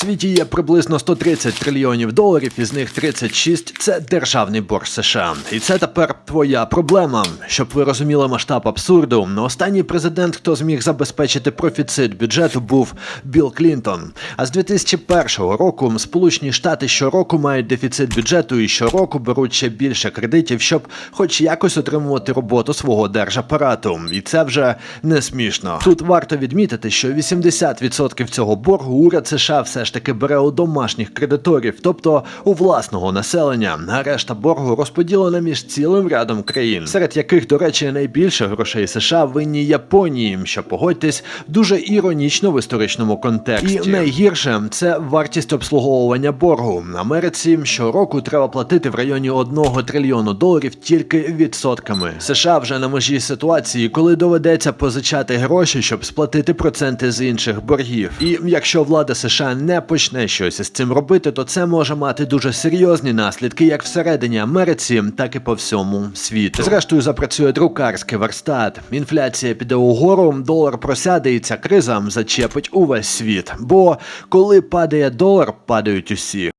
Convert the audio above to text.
Світі є приблизно 130 трильйонів доларів, із них 36 – це державний борг США. І це тепер твоя проблема. Щоб ви розуміли масштаб абсурду, останній президент, хто зміг забезпечити профіцит бюджету, був Білл Клінтон. А з 2001 року Сполучені Штати щороку мають дефіцит бюджету і щороку беруть ще більше кредитів, щоб хоч якось отримувати роботу свого держапарату. І це вже не смішно. Тут варто відмітити, що 80% цього боргу уряд США все ж таки бере у домашніх кредиторів, тобто у власного населення. А решта боргу розподілена між цілим рядом країн, серед яких, до речі, найбільше грошей США винні Японії, що погодьтесь дуже іронічно в історичному контексті. І найгірше це вартість обслуговування боргу. Америці щороку треба платити в районі 1 трильйону доларів тільки відсотками. США вже на межі ситуації, коли доведеться позичати гроші, щоб сплатити проценти з інших боргів. І якщо влада США не почне щось з цим робити, то це може мати дуже серйозні наслідки як всередині Америці, так і по всьому світу. Зрештою, запрацює друкарський верстат. Інфляція піде угору, долар просяде, і ця криза зачепить увесь світ. Бо коли падає долар, падають усі.